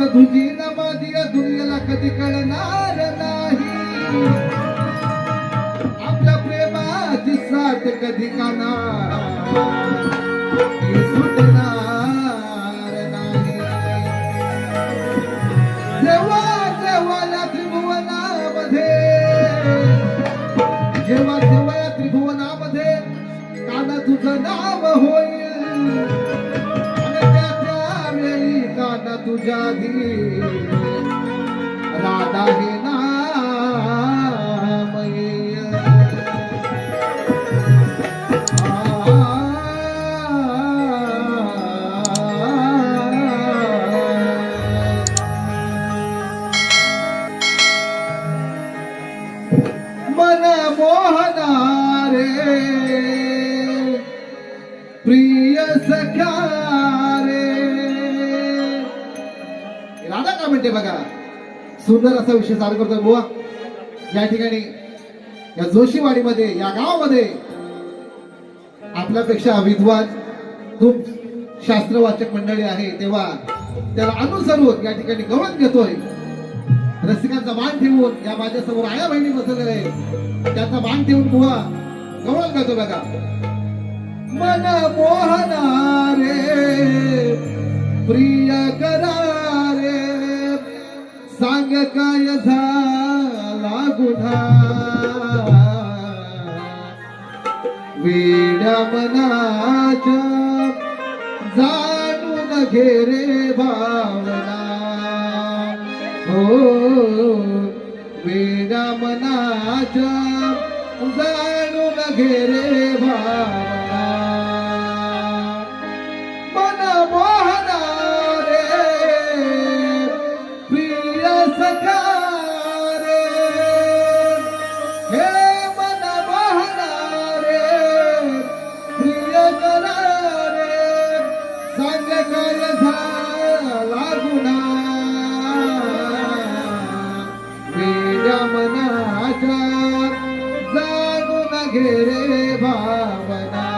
फक्त तुझी न या दुनियेला कधी कळणार नाही. आपल्या प्रेमाची साथ कधी कानार सुटणार नाही. जेव्हा जेव्हा या त्रिभुवनामध्ये जेव्हा जेव्हा या त्रिभुवनामध्ये काना तुझं नाव हो त्यावेळी काना तुझ्या राधा हे नाम मन मन मोहनारे. प्रिय सख्या राधा म्हणते बघा. सुंदर असा विषय चालू करतो बुवा. या ठिकाणी या जोशीवाडीमध्ये या गावामध्ये आपल्यापेक्षा विद्वान खूप शास्त्रवाचक मंडळी आहे. तेव्हा त्याला अनुसरून या ठिकाणी गवत घेतोय. रसिकांचा मान ठेवून या माझ्यासमोर आया बहिणी बसलेल्या आहे त्याचा मान ठेवून बुवा गवळण करतो बघा. मन मोहना रे प्रिय करा सांग काय झाला गुन्हा? वेड्या मनाच्या जाणून घे रे भावना. हो वेड्या मनाच्या जाणून घे रे भावना. घेरे भावना